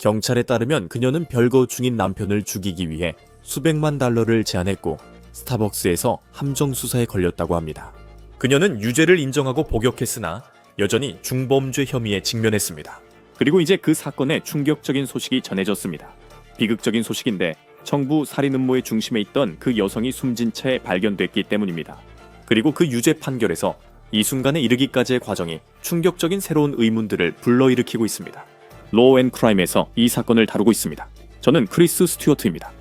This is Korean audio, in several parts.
경찰에 따르면 그녀는 별거 중인 남편을 죽이기 위해 수백만 달러를 제안했고 스타벅스에서 함정 수사에 걸렸다고 합니다. 그녀는 유죄를 인정하고 복역했으나 여전히 중범죄 혐의에 직면했습니다. 그리고 이제 그 사건의 충격적인 소식이 전해졌습니다. 비극적인 소식인데 청부 살인 음모의 중심에 있던 그 여성이 숨진 채 발견됐기 때문입니다. 그리고 그 유죄 판결에서 이 순간에 이르기까지의 과정이 충격적인 새로운 의문들을 불러일으키고 있습니다. 로우 앤 크라임에서 이 사건을 다루고 있습니다. 저는 크리스 스튜어트입니다.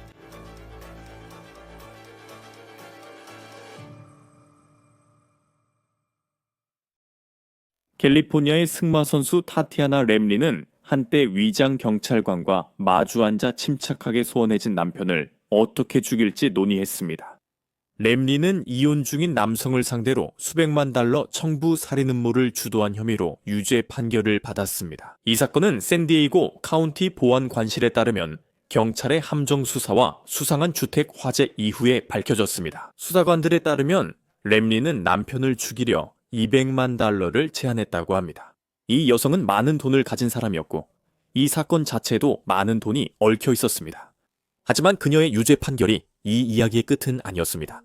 캘리포니아의 승마 선수 타티아나 램리는 한때 위장 경찰관과 마주 앉아 침착하게 소원해진 남편을 어떻게 죽일지 논의했습니다. 램리는 이혼 중인 남성을 상대로 수백만 달러 청부 살인 음모를 주도한 혐의로 유죄 판결을 받았습니다. 이 사건은 샌디에이고 카운티 보안 관실에 따르면 경찰의 함정 수사와 수상한 주택 화재 이후에 밝혀졌습니다. 수사관들에 따르면 램리는 남편을 죽이려 200만 달러를 제안했다고 합니다. 이 여성은 많은 돈을 가진 사람이었고 이 사건 자체도 많은 돈이 얽혀 있었습니다. 하지만 그녀의 유죄 판결이 이 이야기의 끝은 아니었습니다.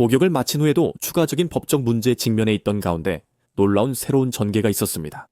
복역을 마친 후에도 추가적인 법적 문제에 직면해 있던 가운데 놀라운 새로운 전개가 있었습니다.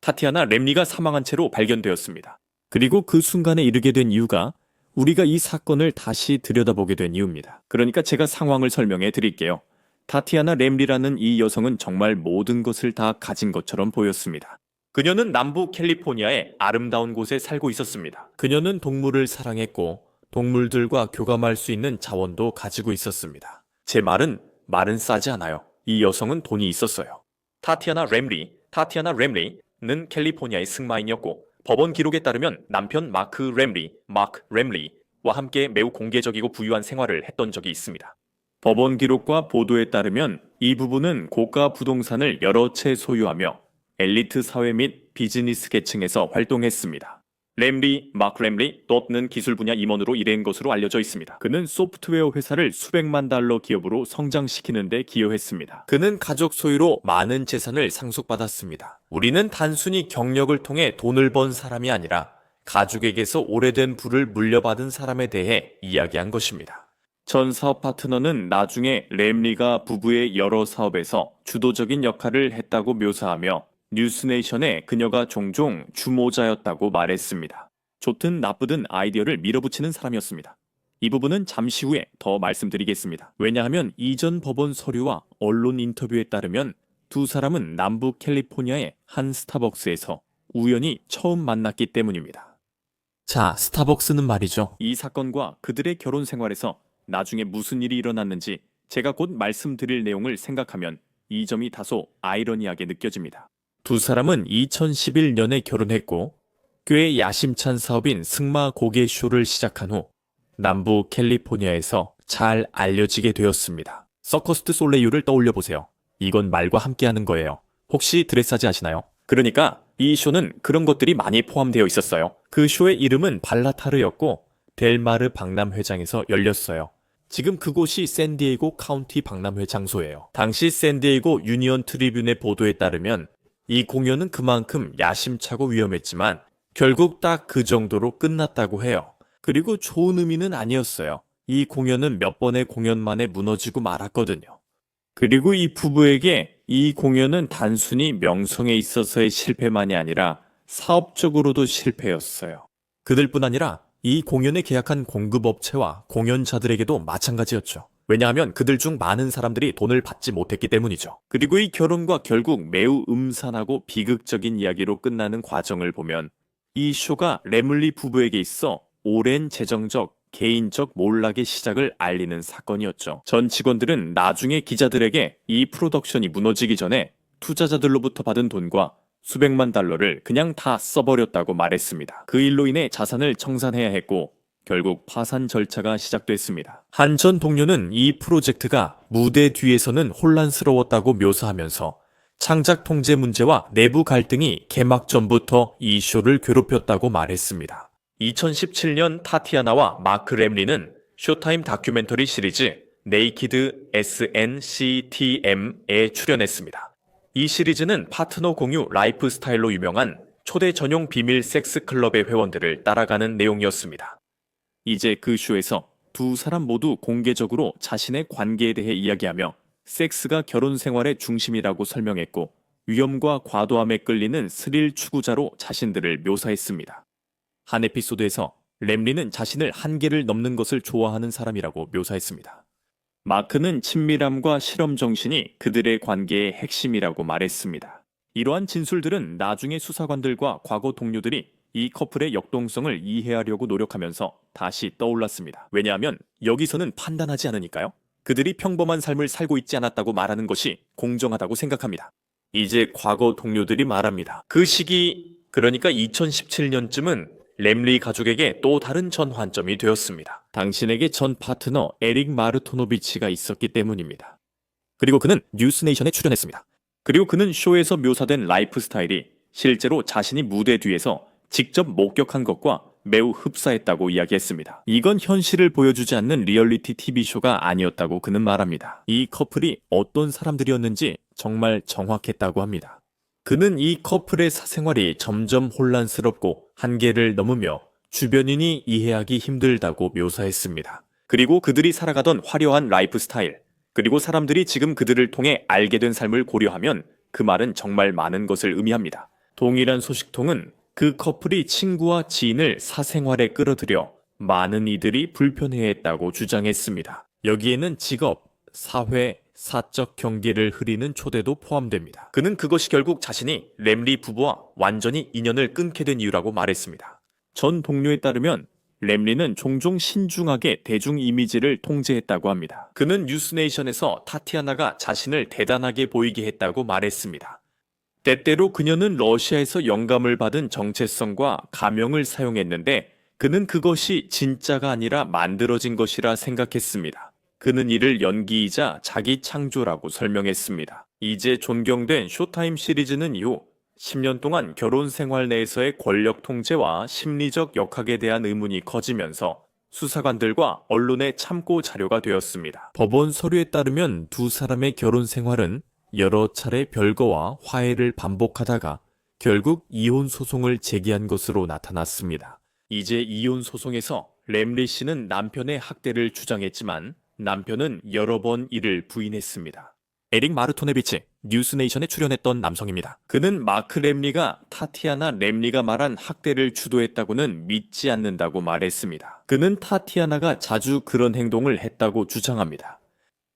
타티아나 램리가 사망한 채로 발견되었습니다. 그리고 그 순간에 이르게 된 이유가 우리가 이 사건을 다시 들여다보게 된 이유입니다. 그러니까 제가 상황을 설명해 드릴게요. 타티아나 램리라는 이 여성은 정말 모든 것을 다 가진 것처럼 보였습니다. 그녀는 남부 캘리포니아의 아름다운 곳에 살고 있었습니다. 그녀는 동물을 사랑했고 동물들과 교감할 수 있는 자원도 가지고 있었습니다. 제 말은 말은 싸지 않아요. 이 여성은 돈이 있었어요. 타티아나 램리, 타티아나 램리는 캘리포니아의 승마인이었고 법원 기록에 따르면 남편 마크 램리, 마크 램리와 함께 매우 공개적이고 부유한 생활을 했던 적이 있습니다. 법원 기록과 보도에 따르면 이 부부는 고가 부동산을 여러 채 소유하며 엘리트 사회 및 비즈니스 계층에서 활동했습니다. 램리, 마크 램리 또는 기술 분야 임원으로 일한 것으로 알려져 있습니다. 그는 소프트웨어 회사를 수백만 달러 기업으로 성장시키는 데 기여했습니다. 그는 가족 소유로 많은 재산을 상속받았습니다. 우리는 단순히 경력을 통해 돈을 번 사람이 아니라 가족에게서 오래된 부를 물려받은 사람에 대해 이야기한 것입니다. 전 사업 파트너는 나중에 램리가 부부의 여러 사업에서 주도적인 역할을 했다고 묘사하며 뉴스네이션에 그녀가 종종 주모자였다고 말했습니다. 좋든 나쁘든 아이디어를 밀어붙이는 사람이었습니다. 이 부분은 잠시 후에 더 말씀드리겠습니다. 왜냐하면 이전 법원 서류와 언론 인터뷰에 따르면 두 사람은 남부 캘리포니아의 한 스타벅스에서 우연히 처음 만났기 때문입니다. 자, 스타벅스는 말이죠. 이 사건과 그들의 결혼 생활에서 나중에 무슨 일이 일어났는지 제가 곧 말씀드릴 내용을 생각하면 이 점이 다소 아이러니하게 느껴집니다. 두 사람은 2011년에 결혼했고 꽤 야심찬 사업인 승마 고개 쇼를 시작한 후 남부 캘리포니아에서 잘 알려지게 되었습니다. 서커스트 솔레이유를 떠올려 보세요. 이건 말과 함께하는 거예요. 혹시 드레사지 아시나요? 그러니까 이 쇼는 그런 것들이 많이 포함되어 있었어요. 그 쇼의 이름은 발라타르였고 델마르 박람회장에서 열렸어요. 지금 그곳이 샌디에이고 카운티 박람회 장소예요. 당시 샌디에이고 유니언 트리뷴의 보도에 따르면 이 공연은 그만큼 야심차고 위험했지만 결국 딱 그 정도로 끝났다고 해요. 그리고 좋은 의미는 아니었어요. 이 공연은 몇 번의 공연 만에 무너지고 말았거든요. 그리고 이 부부에게 이 공연은 단순히 명성에 있어서의 실패만이 아니라 사업적으로도 실패였어요. 그들뿐 아니라 이 공연에 계약한 공급업체와 공연자들에게도 마찬가지였죠. 왜냐하면 그들 중 많은 사람들이 돈을 받지 못했기 때문이죠. 그리고 이 결혼과 결국 매우 음산하고 비극적인 이야기로 끝나는 과정을 보면 이 쇼가 레물리 부부에게 있어 오랜 재정적, 개인적 몰락의 시작을 알리는 사건이었죠. 전 직원들은 나중에 기자들에게 이 프로덕션이 무너지기 전에 투자자들로부터 받은 돈과 수백만 달러를 그냥 다 써버렸다고 말했습니다. 그 일로 인해 자산을 청산해야 했고 결국 파산 절차가 시작됐습니다. 한전 동료는 이 프로젝트가 무대 뒤에서는 혼란스러웠다고 묘사하면서 창작 통제 문제와 내부 갈등이 개막 전부터 이 쇼를 괴롭혔다고 말했습니다. 2017년 타티아나와 마크 램리는 쇼타임 다큐멘터리 시리즈 네이키드 SNCTM에 출연했습니다. 이 시리즈는 파트너 공유 라이프 스타일로 유명한 초대 전용 비밀 섹스 클럽의 회원들을 따라가는 내용이었습니다. 이제 그 쇼에서 두 사람 모두 공개적으로 자신의 관계에 대해 이야기하며 섹스가 결혼 생활의 중심이라고 설명했고 위험과 과도함에 끌리는 스릴 추구자로 자신들을 묘사했습니다. 한 에피소드에서 램리는 자신을 한계를 넘는 것을 좋아하는 사람이라고 묘사했습니다. 마크는 친밀함과 실험 정신이 그들의 관계의 핵심이라고 말했습니다. 이러한 진술들은 나중에 수사관들과 과거 동료들이 이 커플의 역동성을 이해하려고 노력하면서 다시 떠올랐습니다. 왜냐하면 여기서는 판단하지 않으니까요. 그들이 평범한 삶을 살고 있지 않았다고 말하는 것이 공정하다고 생각합니다. 이제 과거 동료들이 말합니다. 그 시기, 그러니까 2017년쯤은 램리 가족에게 또 다른 전환점이 되었습니다. 당신에게 전 파트너 에릭 마르토노비치가 있었기 때문입니다. 그리고 그는 뉴스네이션에 출연했습니다. 그리고 그는 쇼에서 묘사된 라이프 스타일이 실제로 자신이 무대 뒤에서 직접 목격한 것과 매우 흡사했다고 이야기했습니다. 이건 현실을 보여주지 않는 리얼리티 TV쇼가 아니었다고 그는 말합니다. 이 커플이 어떤 사람들이었는지 정말 정확했다고 합니다. 그는 이 커플의 사생활이 점점 혼란스럽고 한계를 넘으며 주변인이 이해하기 힘들다고 묘사했습니다. 그리고 그들이 살아가던 화려한 라이프 스타일, 그리고 사람들이 지금 그들을 통해 알게 된 삶을 고려하면 그 말은 정말 많은 것을 의미합니다. 동일한 소식통은 그 커플이 친구와 지인을 사생활에 끌어들여 많은 이들이 불편해했다고 주장했습니다. 여기에는 직업, 사회, 사적 경계를 흐리는 초대도 포함됩니다. 그는 그것이 결국 자신이 램리 부부와 완전히 인연을 끊게 된 이유라고 말했습니다. 전 동료에 따르면 램리는 종종 신중하게 대중 이미지를 통제했다고 합니다. 그는 뉴스네이션에서 타티아나가 자신을 대단하게 보이게 했다고 말했습니다. 때때로 그녀는 러시아에서 영감을 받은 정체성과 가명을 사용했는데 그는 그것이 진짜가 아니라 만들어진 것이라 생각했습니다. 그는 이를 연기이자 자기 창조라고 설명했습니다. 이제 존경된 쇼타임 시리즈는 이후 10년 동안 결혼 생활 내에서의 권력 통제와 심리적 역학에 대한 의문이 커지면서 수사관들과 언론의 참고 자료가 되었습니다. 법원 서류에 따르면 두 사람의 결혼 생활은 여러 차례 별거와 화해를 반복하다가 결국 이혼 소송을 제기한 것으로 나타났습니다. 이제 이혼 소송에서 램리 씨는 남편의 학대를 주장했지만 남편은 여러 번 이를 부인했습니다. 에릭 마르토네비치 뉴스네이션에 출연했던 남성입니다. 그는 마크 램리가 타티아나 램리가 말한 학대를 주도했다고는 믿지 않는다고 말했습니다. 그는 타티아나가 자주 그런 행동을 했다고 주장합니다.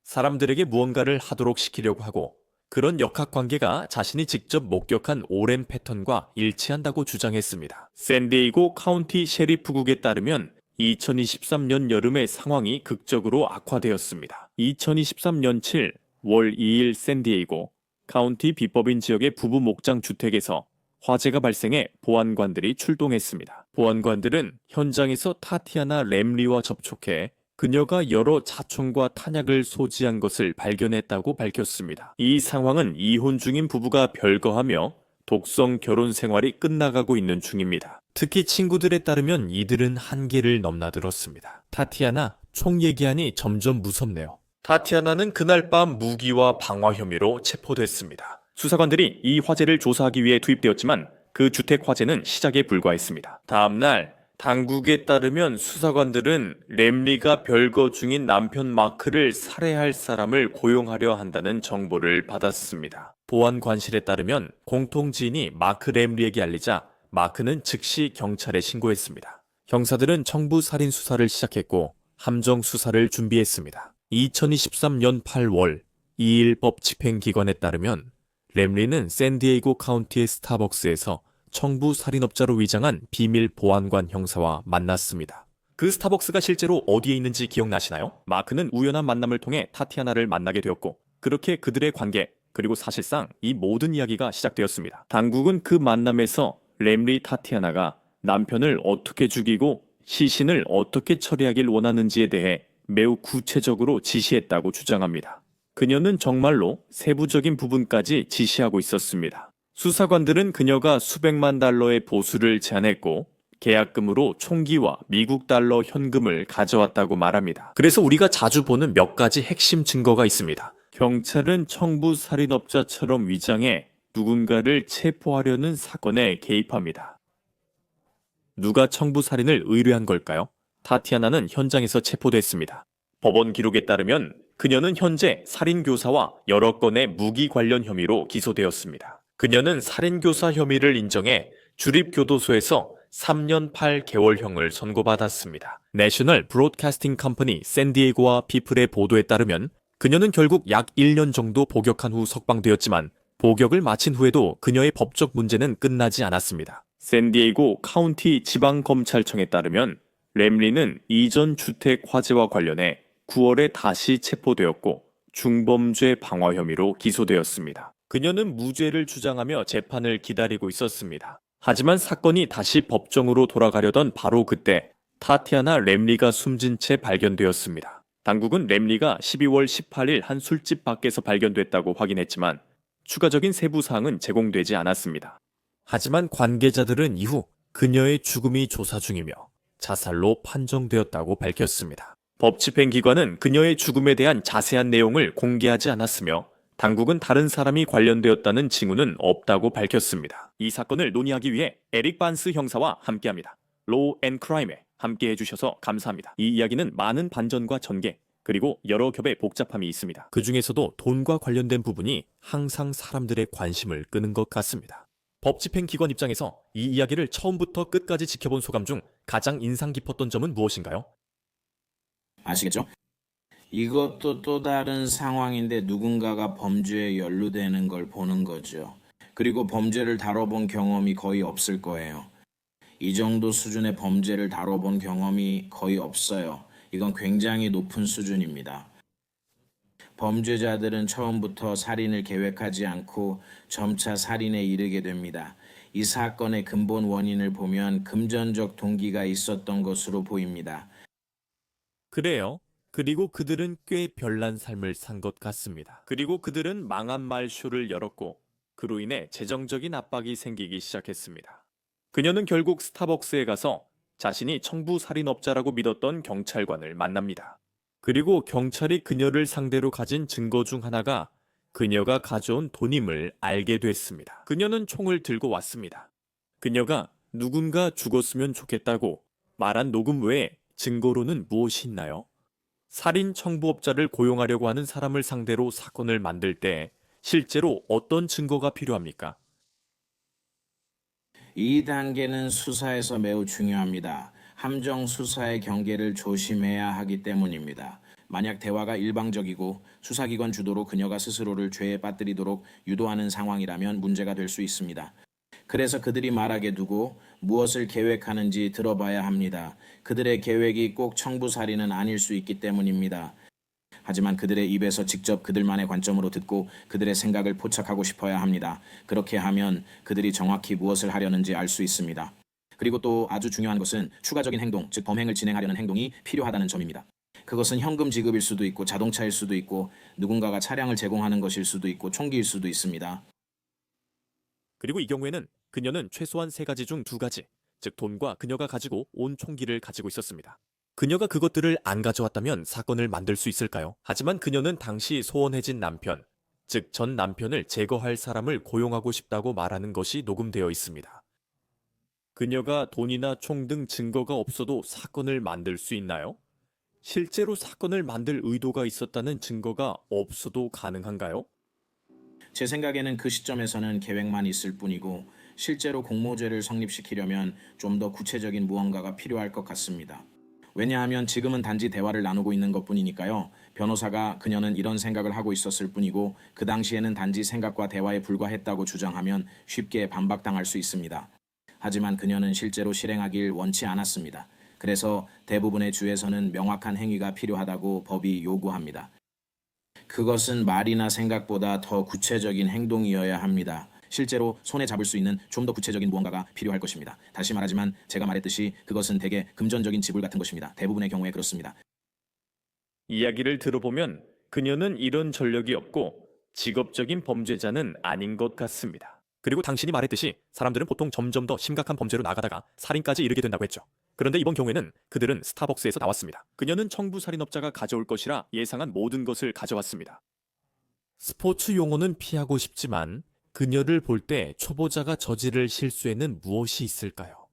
사람들에게 무언가를 하도록 시키려고 하고 그런 역학 관계가 자신이 직접 목격한 오랜 패턴과 일치한다고 주장했습니다. 샌디에이고 카운티 셰리프국에 따르면 2023년 여름의 상황이 극적으로 악화되었습니다. 2023년 7, 월 2일 샌디에이고 카운티 비법인 지역의 부부 목장 주택에서 화재가 발생해 보안관들이 출동했습니다. 보안관들은 현장에서 타티아나 램리와 접촉해 그녀가 여러 자총과 탄약을 소지한 것을 발견했다고 밝혔습니다. 이 상황은 이혼 중인 부부가 별거하며 독성 결혼 생활이 끝나가고 있는 중입니다. 특히 친구들에 따르면 이들은 한계를 넘나들었습니다. 타티아나, 총 얘기하니 점점 무섭네요. 타티아나는 그날 밤 무기와 방화 혐의로 체포됐습니다. 수사관들이 이 화재를 조사하기 위해 투입되었지만 그 주택 화재는 시작에 불과했습니다. 다음 날 당국에 따르면 수사관들은 램리가 별거 중인 남편 마크를 살해할 사람을 고용하려 한다는 정보를 받았습니다. 보안 관실에 따르면 공통 지인이 마크 램리에게 알리자 마크는 즉시 경찰에 신고했습니다. 형사들은 청부 살인 수사를 시작했고 함정 수사를 준비했습니다. 2023년 8월 2일 법 집행기관에 따르면 램리는 샌디에이고 카운티의 스타벅스에서 청부 살인업자로 위장한 비밀 보안관 형사와 만났습니다. 그 스타벅스가 실제로 어디에 있는지 기억나시나요? 마크는 우연한 만남을 통해 타티아나를 만나게 되었고 그렇게 그들의 관계 그리고 사실상 이 모든 이야기가 시작되었습니다. 당국은 그 만남에서 램리 타티아나가 남편을 어떻게 죽이고 시신을 어떻게 처리하길 원하는지에 대해 매우 구체적으로 지시했다고 주장합니다. 그녀는 정말로 세부적인 부분까지 지시하고 있었습니다. 수사관들은 그녀가 수백만 달러의 보수를 제안했고 계약금으로 총기와 미국 달러 현금을 가져왔다고 말합니다. 그래서 우리가 자주 보는 몇 가지 핵심 증거가 있습니다. 경찰은 청부 살인업자처럼 위장해 누군가를 체포하려는 사건에 개입합니다. 누가 청부 살인을 의뢰한 걸까요? 타티아나는 현장에서 체포됐습니다. 법원 기록에 따르면 그녀는 현재 살인 교사와 여러 건의 무기 관련 혐의로 기소되었습니다. 그녀는 살인교사 혐의를 인정해 주립교도소에서 3년 8개월형을 선고받았습니다. 내셔널 브로드캐스팅 컴퍼니 샌디에고와 피플의 보도에 따르면 그녀는 결국 약 1년 정도 복역한 후 석방되었지만 복역을 마친 후에도 그녀의 법적 문제는 끝나지 않았습니다. 샌디에이고 카운티 지방검찰청에 따르면 램리는 이전 주택 화재와 관련해 9월에 다시 체포되었고 중범죄 방화 혐의로 기소되었습니다. 그녀는 무죄를 주장하며 재판을 기다리고 있었습니다. 하지만 사건이 다시 법정으로 돌아가려던 바로 그때 타티아나 램리가 숨진 채 발견되었습니다. 당국은 램리가 12월 18일 한 술집 밖에서 발견됐다고 확인했지만 추가적인 세부 사항은 제공되지 않았습니다. 하지만 관계자들은 이후 그녀의 죽음이 조사 중이며 자살로 판정되었다고 밝혔습니다. 법 집행기관은 그녀의 죽음에 대한 자세한 내용을 공개하지 않았으며 당국은 다른 사람이 관련되었다는 징후는 없다고 밝혔습니다. 이 사건을 논의하기 위해 에릭 반스 형사와 함께합니다. 로우 앤 크라임에 함께 해 주셔서 감사합니다. 이 이야기는 많은 반전과 전개 그리고 여러 겹의 복잡함이 있습니다. 그 중에서도 돈과 관련된 부분이 항상 사람들의 관심을 끄는 것 같습니다. 법 집행 기관 입장에서 이 이야기를 처음부터 끝까지 지켜본 소감 중 가장 인상 깊었던 점은 무엇인가요? 아시겠죠? 이것도 또 다른 상황인데 누군가가 범죄에 연루되는 걸 보는 거죠. 그리고 범죄를 다뤄본 경험이 거의 없을 거예요. 이 정도 수준의 범죄를 다뤄본 경험이 거의 없어요. 이건 굉장히 높은 수준입니다. 범죄자들은 처음부터 살인을 계획하지 않고 점차 살인에 이르게 됩니다. 이 사건의 근본 원인을 보면 금전적 동기가 있었던 것으로 보입니다. 그래요. 그리고 그들은 꽤 별난 삶을 산 것 같습니다. 그리고 그들은 망한 말쇼를 열었고 그로 인해 재정적인 압박이 생기기 시작했습니다. 그녀는 결국 스타벅스에 가서 자신이 청부 살인업자라고 믿었던 경찰관을 만납니다. 그리고 경찰이 그녀를 상대로 가진 증거 중 하나가 그녀가 가져온 돈임을 알게 됐습니다. 그녀는 총을 들고 왔습니다. 그녀가 누군가 죽었으면 좋겠다고 말한 녹음 외에 증거로는 무엇이 있나요? 살인 청부업자를 고용하려고 하는 사람을 상대로 사건을 만들 때 실제로 어떤 증거가 필요합니까? 이 단계는 수사에서 매우 중요합니다. 함정 수사의 경계를 조심해야 하기 때문입니다. 만약 대화가 일방적이고 수사기관 주도로 그녀가 스스로를 죄에 빠뜨리도록 유도하는 상황이라면 문제가 될 수 있습니다. 그래서 그들이 말하게 두고 무엇을 계획하는지 들어봐야 합니다. 그들의 계획이 꼭 청부살인은 아닐 수 있기 때문입니다. 하지만 그들의 입에서 직접 그들만의 관점으로 듣고 그들의 생각을 포착하고 싶어야 합니다. 그렇게 하면 그들이 정확히 무엇을 하려는지 알 수 있습니다. 그리고 또 아주 중요한 것은 추가적인 행동, 즉 범행을 진행하려는 행동이 필요하다는 점입니다. 그것은 현금 지급일 수도 있고 자동차일 수도 있고 누군가가 차량을 제공하는 것일 수도 있고 총기일 수도 있습니다. 그리고 이 경우에는 그녀는 최소한 세 가지 중 두 가지, 즉 돈과 그녀가 가지고 온 총기를 가지고 있었습니다. 그녀가 그것들을 안 가져왔다면 사건을 만들 수 있을까요? 하지만 그녀는 당시 소원해진 남편, 즉 전 남편을 제거할 사람을 고용하고 싶다고 말하는 것이 녹음되어 있습니다. 그녀가 돈이나 총 등 증거가 없어도 사건을 만들 수 있나요? 실제로 사건을 만들 의도가 있었다는 증거가 없어도 가능한가요? 제 생각에는 그 시점에서는 계획만 있을 뿐이고 실제로 공모죄를 성립시키려면 좀 더 구체적인 무언가가 필요할 것 같습니다. 왜냐하면 지금은 단지 대화를 나누고 있는 것 뿐이니까요. 변호사가 그녀는 이런 생각을 하고 있었을 뿐이고 그 당시에는 단지 생각과 대화에 불과했다고 주장하면 쉽게 반박당할 수 있습니다. 하지만 그녀는 실제로 실행하길 원치 않았습니다. 그래서 대부분의 주에서는 명확한 행위가 필요하다고 법이 요구합니다. 그것은 말이나 생각보다 더 구체적인 행동이어야 합니다. 실제로 손에 잡을 수 있는 좀 더 구체적인 무언가가 필요할 것입니다. 다시 말하지만 제가 말했듯이 그것은 대개 금전적인 지불 같은 것입니다. 대부분의 경우에 그렇습니다. 이야기를 들어보면 그녀는 이런 전력이 없고 직업적인 범죄자는 아닌 것 같습니다. 그리고 당신이 말했듯이 사람들은 보통 점점 더 심각한 범죄로 나가다가 살인까지 이르게 된다고 했죠. 그런데 이번 경우에는 그들은 스타벅스에서 나왔습니다. 그녀는 청부 살인업자가 가져올 것이라 예상한 모든 것을 가져왔습니다. 스포츠 용어는 피하고 싶지만 그녀를 볼 때 초보자가 저지를 실수에는 무엇이 있을까요?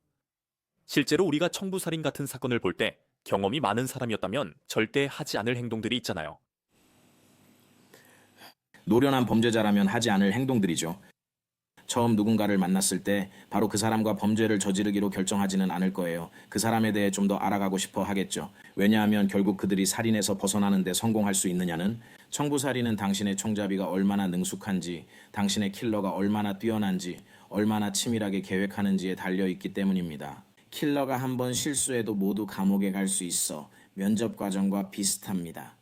실제로 우리가 청부살인 같은 사건을 볼 때 경험이 많은 사람이었다면 절대 하지 않을 행동들이 있잖아요. 노련한 범죄자라면 하지 않을 행동들이죠. 처음 누군가를 만났을 때 바로 그 사람과 범죄를 저지르기로 결정하지는 않을 거예요. 그 사람에 대해 좀 더 알아가고 싶어 하겠죠. 왜냐하면 결국 그들이 살인에서 벗어나는데 성공할 수 있느냐는 청부살인은 당신의 총잡이가 얼마나 능숙한지, 당신의 킬러가 얼마나 뛰어난지, 얼마나 치밀하게 계획하는지에 달려 있기 때문입니다. 킬러가 한 번 실수해도 모두 감옥에 갈 수 있어 면접 과정과 비슷합니다.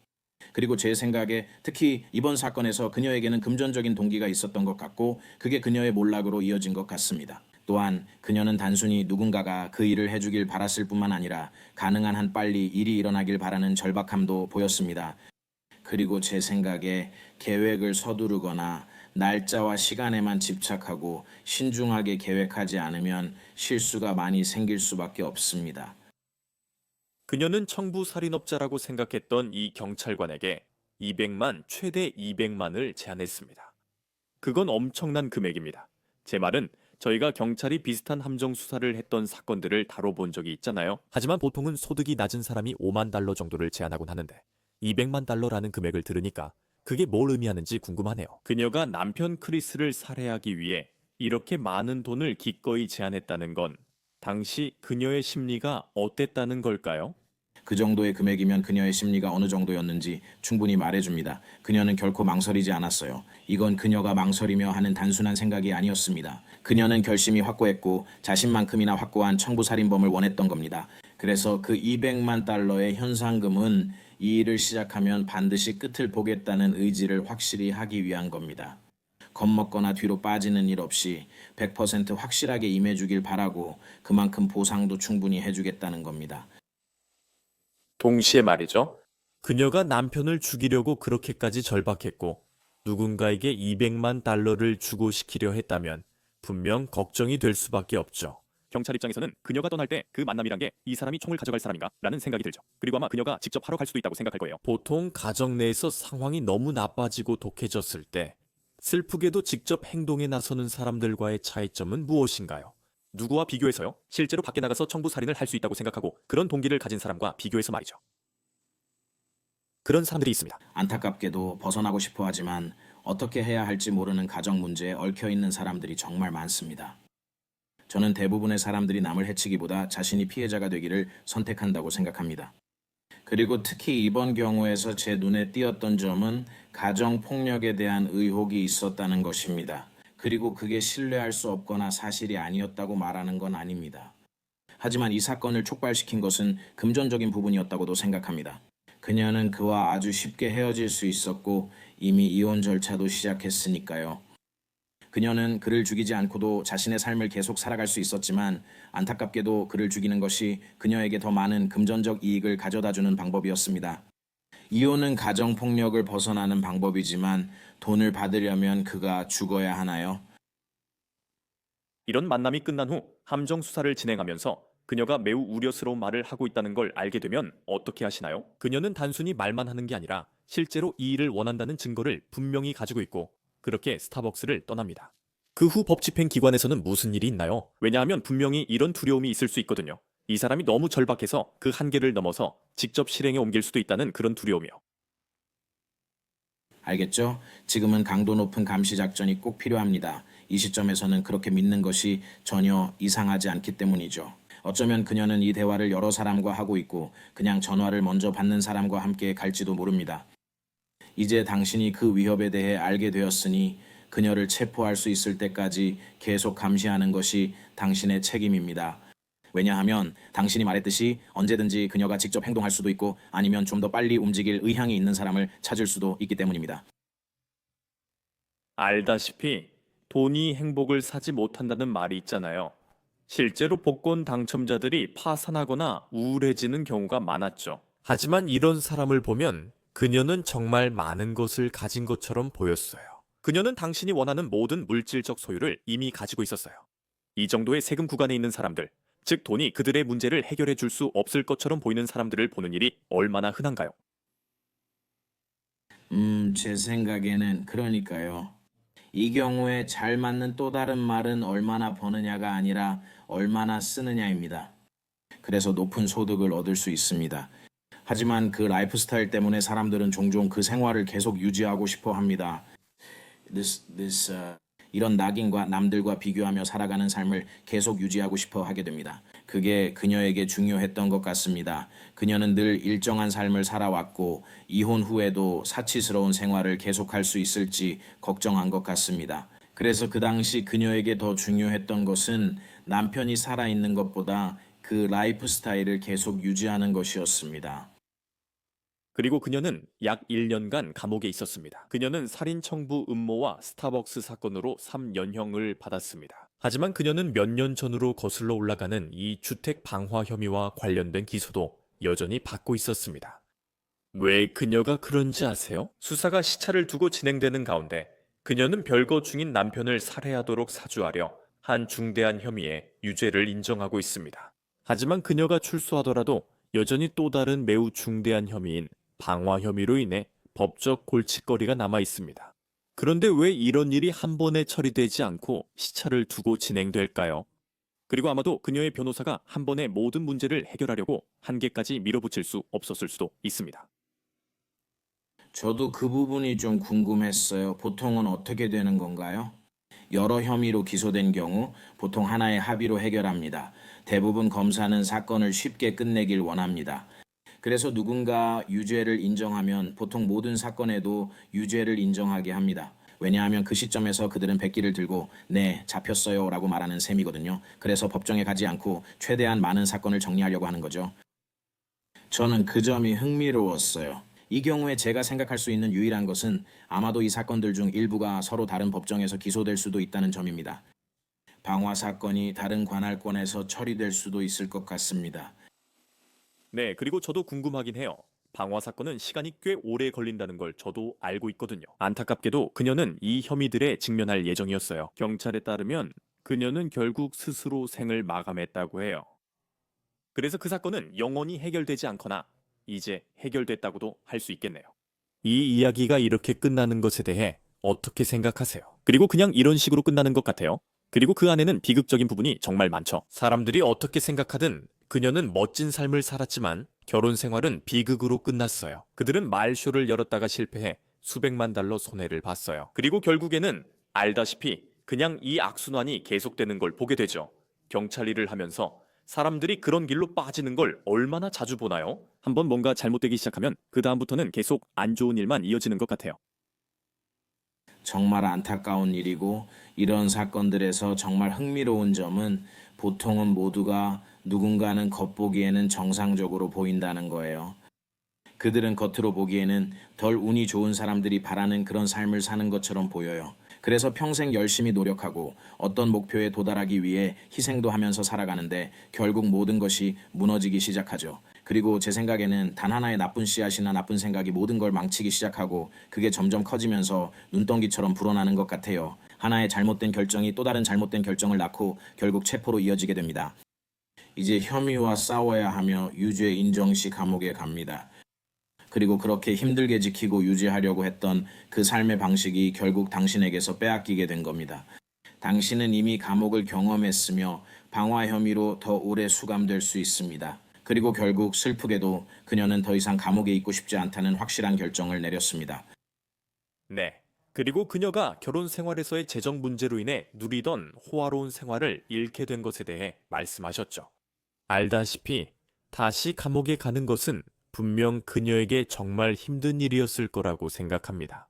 그리고 제 생각에 특히 이번 사건에서 그녀에게는 금전적인 동기가 있었던 것 같고 그게 그녀의 몰락으로 이어진 것 같습니다. 또한 그녀는 단순히 누군가가 그 일을 해주길 바랐을 뿐만 아니라 가능한 한 빨리 일이 일어나길 바라는 절박함도 보였습니다. 그리고 제 생각에 계획을 서두르거나 날짜와 시간에만 집착하고 신중하게 계획하지 않으면 실수가 많이 생길 수밖에 없습니다. 그녀는 청부 살인업자라고 생각했던 이 경찰관에게 200만, 최대 200만을 제안했습니다. 그건 엄청난 금액입니다. 제 말은 저희가 경찰이 비슷한 함정 수사를 했던 사건들을 다뤄본 적이 있잖아요. 하지만 보통은 소득이 낮은 사람이 5만 달러 정도를 제안하곤 하는데 200만 달러라는 금액을 들으니까 그게 뭘 의미하는지 궁금하네요. 그녀가 남편 크리스를 살해하기 위해 이렇게 많은 돈을 기꺼이 제안했다는 건 당시 그녀의 심리가 어땠다는 걸까요? 그 정도의 금액이면 그녀의 심리가 어느 정도였는지 충분히 말해줍니다. 그녀는 결코 망설이지 않았어요. 이건 그녀가 망설이며 하는 단순한 생각이 아니었습니다. 그녀는 결심이 확고했고 자신만큼이나 확고한 청부살인범을 원했던 겁니다. 그래서 그 200만 달러의 현상금은 이 일을 시작하면 반드시 끝을 보겠다는 의지를 확실히 하기 위한 겁니다. 겁먹거나 뒤로 빠지는 일 없이 100% 확실하게 임해주길 바라고 그만큼 보상도 충분히 해주겠다는 겁니다. 동시에 말이죠. 그녀가 남편을 죽이려고 그렇게까지 절박했고 누군가에게 200만 달러를 주고 시키려 했다면 분명 걱정이 될 수밖에 없죠. 경찰 입장에서는 그녀가 떠날 때 그 만남이란 게 이 사람이 총을 가져갈 사람인가? 라는 생각이 들죠. 그리고 아마 그녀가 직접 하러 갈 수도 있다고 생각할 거예요. 보통 가정 내에서 상황이 너무 나빠지고 독해졌을 때 슬프게도 직접 행동에 나서는 사람들과의 차이점은 무엇인가요? 누구와 비교해서요? 실제로 밖에 나가서 청부 살인을 할 수 있다고 생각하고 그런 동기를 가진 사람과 비교해서 말이죠. 그런 사람들이 있습니다. 안타깝게도 벗어나고 싶어 하지만 어떻게 해야 할지 모르는 가정 문제에 얽혀 있는 사람들이 정말 많습니다. 저는 대부분의 사람들이 남을 해치기보다 자신이 피해자가 되기를 선택한다고 생각합니다. 그리고 특히 이번 경우에서 제 눈에 띄었던 점은 가정 폭력에 대한 의혹이 있었다는 것입니다. 그리고 그게 신뢰할 수 없거나 사실이 아니었다고 말하는 건 아닙니다. 하지만 이 사건을 촉발시킨 것은 금전적인 부분이었다고도 생각합니다. 그녀는 그와 아주 쉽게 헤어질 수 있었고 이미 이혼 절차도 시작했으니까요. 그녀는 그를 죽이지 않고도 자신의 삶을 계속 살아갈 수 있었지만 안타깝게도 그를 죽이는 것이 그녀에게 더 많은 금전적 이익을 가져다 주는 방법이었습니다. 이혼은 가정 폭력을 벗어나는 방법이지만 돈을 받으려면 그가 죽어야 하나요? 이런 만남이 끝난 후 함정 수사를 진행하면서 그녀가 매우 우려스러운 말을 하고 있다는 걸 알게 되면 어떻게 하시나요? 그녀는 단순히 말만 하는 게 아니라 실제로 이 일을 원한다는 증거를 분명히 가지고 있고 그렇게 스타벅스를 떠납니다. 그 후 법 집행 기관에서는 무슨 일이 있나요? 왜냐하면 분명히 이런 두려움이 있을 수 있거든요. 이 사람이 너무 절박해서 그 한계를 넘어서 직접 실행에 옮길 수도 있다는 그런 두려움이요. 알겠죠? 지금은 강도 높은 감시 작전이 꼭 필요합니다. 이 시점에서는 그렇게 믿는 것이 전혀 이상하지 않기 때문이죠. 어쩌면 그녀는 이 대화를 여러 사람과 하고 있고 그냥 전화를 먼저 받는 사람과 함께 갈지도 모릅니다. 이제 당신이 그 위협에 대해 알게 되었으니 그녀를 체포할 수 있을 때까지 계속 감시하는 것이 당신의 책임입니다. 왜냐하면 당신이 말했듯이 언제든지 그녀가 직접 행동할 수도 있고 아니면 좀 더 빨리 움직일 의향이 있는 사람을 찾을 수도 있기 때문입니다. 알다시피 돈이 행복을 사지 못한다는 말이 있잖아요. 실제로 복권 당첨자들이 파산하거나 우울해지는 경우가 많았죠. 하지만 이런 사람을 보면 그녀는 정말 많은 것을 가진 것처럼 보였어요. 그녀는 당신이 원하는 모든 물질적 소유를 이미 가지고 있었어요. 이 정도의 세금 구간에 있는 사람들, 즉 돈이 그들의 문제를 해결해 줄 수 없을 것처럼 보이는 사람들을 보는 일이 얼마나 흔한가요? 음, 제 생각에는 그러니까요. 이 경우에 잘 맞는 또 다른 말은 얼마나 버느냐가 아니라 얼마나 쓰느냐입니다. 그래서 높은 소득을 얻을 수 있습니다. 하지만 그 라이프 스타일 때문에 사람들은 종종 그 생활을 계속 유지하고 싶어 합니다. This, this, uh, 이런 낙인과 남들과 비교하며 살아가는 삶을 계속 유지하고 싶어 하게 됩니다. 그게 그녀에게 중요했던 것 같습니다. 그녀는 늘 일정한 삶을 살아왔고 이혼 후에도 사치스러운 생활을 계속할 수 있을지 걱정한 것 같습니다. 그래서 그 당시 그녀에게 더 중요했던 것은 남편이 살아있는 것보다 그 라이프 스타일을 계속 유지하는 것이었습니다. 그리고 그녀는 약 1년간 감옥에 있었습니다. 그녀는 살인 청부 음모와 스타벅스 사건으로 3년형을 받았습니다. 하지만 그녀는 몇 년 전으로 거슬러 올라가는 이 주택 방화 혐의와 관련된 기소도 여전히 받고 있었습니다. 왜 그녀가 그런지 아세요? 수사가 시차를 두고 진행되는 가운데 그녀는 별거 중인 남편을 살해하도록 사주하려 한 중대한 혐의에 유죄를 인정하고 있습니다. 하지만 그녀가 출소하더라도 여전히 또 다른 매우 중대한 혐의인 방화 혐의로 인해 법적 골칫거리가 남아 있습니다. 그런데 왜 이런 일이 한 번에 처리되지 않고 시차를 두고 진행될까요? 그리고 아마도 그녀의 변호사가 한 번에 모든 문제를 해결하려고 한계까지 밀어붙일 수 없었을 수도 있습니다. 저도 그 부분이 좀 궁금했어요. 보통은 어떻게 되는 건가요? 여러 혐의로 기소된 경우 보통 하나의 합의로 해결합니다. 대부분 검사는 사건을 쉽게 끝내길 원합니다. 그래서 누군가 유죄를 인정하면 보통 모든 사건에도 유죄를 인정하게 합니다. 왜냐하면 그 시점에서 그들은 백기를 들고 네, 잡혔어요 라고 말하는 셈이거든요. 그래서 법정에 가지 않고 최대한 많은 사건을 정리하려고 하는 거죠. 저는 그 점이 흥미로웠어요. 이 경우에 제가 생각할 수 있는 유일한 것은 아마도 이 사건들 중 일부가 서로 다른 법정에서 기소될 수도 있다는 점입니다. 방화 사건이 다른 관할권에서 처리될 수도 있을 것 같습니다. 네, 그리고 저도 궁금하긴 해요. 방화 사건은 시간이 꽤 오래 걸린다는 걸 저도 알고 있거든요. 안타깝게도 그녀는 이 혐의들에 직면할 예정이었어요. 경찰에 따르면 그녀는 결국 스스로 생을 마감했다고 해요. 그래서 그 사건은 영원히 해결되지 않거나 이제 해결됐다고도 할 수 있겠네요. 이 이야기가 이렇게 끝나는 것에 대해 어떻게 생각하세요? 그리고 그냥 이런 식으로 끝나는 것 같아요. 그리고 그 안에는 비극적인 부분이 정말 많죠. 사람들이 어떻게 생각하든 그녀는 멋진 삶을 살았지만 결혼 생활은 비극으로 끝났어요. 그들은 말쇼를 열었다가 실패해 수백만 달러 손해를 봤어요. 그리고 결국에는 알다시피 그냥 이 악순환이 계속되는 걸 보게 되죠. 경찰 일을 하면서 사람들이 그런 길로 빠지는 걸 얼마나 자주 보나요? 한번 뭔가 잘못되기 시작하면 그 다음부터는 계속 안 좋은 일만 이어지는 것 같아요. 정말 안타까운 일이고 이런 사건들에서 정말 흥미로운 점은 보통은 모두가 누군가는 겉보기에는 정상적으로 보인다는 거예요. 그들은 겉으로 보기에는 덜 운이 좋은 사람들이 바라는 그런 삶을 사는 것처럼 보여요. 그래서 평생 열심히 노력하고 어떤 목표에 도달하기 위해 희생도 하면서 살아가는데 결국 모든 것이 무너지기 시작하죠. 그리고 제 생각에는 단 하나의 나쁜 씨앗이나 나쁜 생각이 모든 걸 망치기 시작하고 그게 점점 커지면서 눈덩이처럼 불어나는 것 같아요. 하나의 잘못된 결정이 또 다른 잘못된 결정을 낳고 결국 체포로 이어지게 됩니다. 이제 혐의와 싸워야 하며 유죄 인정 시 감옥에 갑니다. 그리고 그렇게 힘들게 지키고 유지하려고 했던 그 삶의 방식이 결국 당신에게서 빼앗기게 된 겁니다. 당신은 이미 감옥을 경험했으며 방화 혐의로 더 오래 수감될 수 있습니다. 그리고 결국 슬프게도 그녀는 더 이상 감옥에 있고 싶지 않다는 확실한 결정을 내렸습니다. 네. 그리고 그녀가 결혼 생활에서의 재정 문제로 인해 누리던 호화로운 생활을 잃게 된 것에 대해 말씀하셨죠. 알다시피 다시 감옥에 가는 것은 분명 그녀에게 정말 힘든 일이었을 거라고 생각합니다.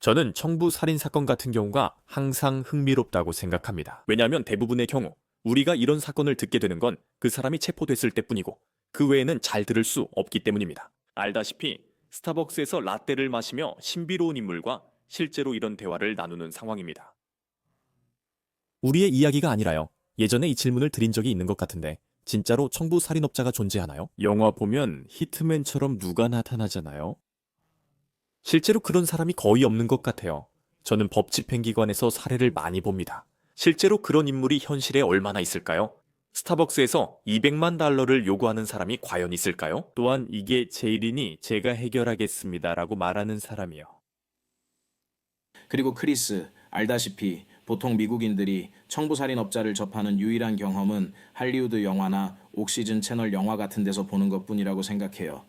저는 청부 살인 사건 같은 경우가 항상 흥미롭다고 생각합니다. 왜냐하면 대부분의 경우 우리가 이런 사건을 듣게 되는 건 그 사람이 체포됐을 때뿐이고 그 외에는 잘 들을 수 없기 때문입니다. 알다시피 스타벅스에서 라떼를 마시며 신비로운 인물과 실제로 이런 대화를 나누는 상황입니다. 우리의 이야기가 아니라요. 예전에 이 질문을 드린 적이 있는 것 같은데 진짜로 청부 살인업자가 존재하나요? 영화 보면 히트맨처럼 누가 나타나잖아요. 실제로 그런 사람이 거의 없는 것 같아요. 저는 법 집행기관에서 사례를 많이 봅니다. 실제로 그런 인물이 현실에 얼마나 있을까요? 스타벅스에서 200만 달러를 요구하는 사람이 과연 있을까요? 또한 이게 제 일이니 제가 해결하겠습니다라고 말하는 사람이요. 그리고 크리스, 알다시피 보통 미국인들이 청부살인업자를 접하는 유일한 경험은 할리우드 영화나 옥시즌 채널 영화 같은 데서 보는 것 뿐이라고 생각해요.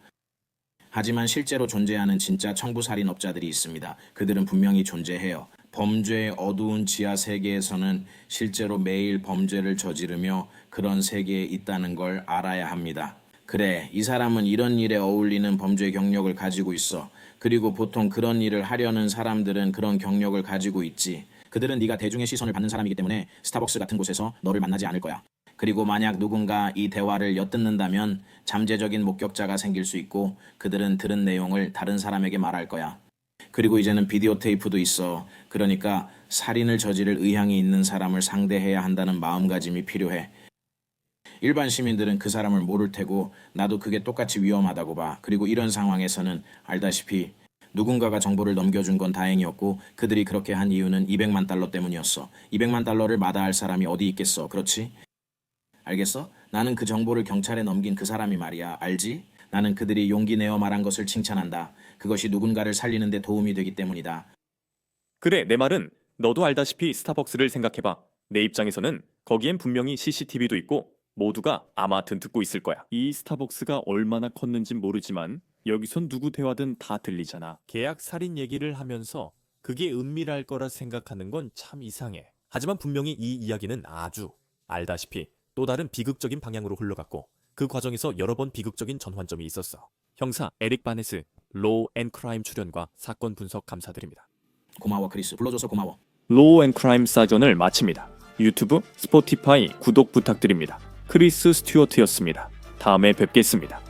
하지만 실제로 존재하는 진짜 청부살인업자들이 있습니다. 그들은 분명히 존재해요. 범죄의 어두운 지하 세계에서는 실제로 매일 범죄를 저지르며 그런 세계에 있다는 걸 알아야 합니다. 그래, 이 사람은 이런 일에 어울리는 범죄 경력을 가지고 있어. 그리고 보통 그런 일을 하려는 사람들은 그런 경력을 가지고 있지. 그들은 네가 대중의 시선을 받는 사람이기 때문에 스타벅스 같은 곳에서 너를 만나지 않을 거야. 그리고 만약 누군가 이 대화를 엿듣는다면 잠재적인 목격자가 생길 수 있고 그들은 들은 내용을 다른 사람에게 말할 거야. 그리고 이제는 비디오 테이프도 있어. 그러니까 살인을 저지를 의향이 있는 사람을 상대해야 한다는 마음가짐이 필요해. 일반 시민들은 그 사람을 모를 테고 나도 그게 똑같이 위험하다고 봐. 그리고 이런 상황에서는 알다시피 누군가가 정보를 넘겨준 건 다행이었고 그들이 그렇게 한 이유는 200만 달러 때문이었어. 200만 달러를 마다할 사람이 어디 있겠어. 그렇지? 알겠어? 나는 그 정보를 경찰에 넘긴 그 사람이 말이야. 알지? 나는 그들이 용기 내어 말한 것을 칭찬한다. 그것이 누군가를 살리는 데 도움이 되기 때문이다. 그래, 내 말은 너도 알다시피 스타벅스를 생각해봐. 내 입장에서는 거기엔 분명히 CCTV도 있고 모두가 아마 든 듣고 있을 거야. 이 스타벅스가 얼마나 컸는진 모르지만 여기선 누구 대화든 다 들리잖아. 계약 살인 얘기를 하면서 그게 은밀할 거라 생각하는 건 참 이상해. 하지만 분명히 이 이야기는 아주 알다시피 또 다른 비극적인 방향으로 흘러갔고 그 과정에서 여러 번 비극적인 전환점이 있었어. 형사 에릭 바네스 로우 앤 크라임 출연과 사건 분석 감사드립니다. 고마워 크리스. 불러줘서 고마워. 로우 앤 크라임 사전을 마칩니다. 유튜브, 스포티파이 구독 부탁드립니다. 크리스 스튜어트였습니다. 다음에 뵙겠습니다.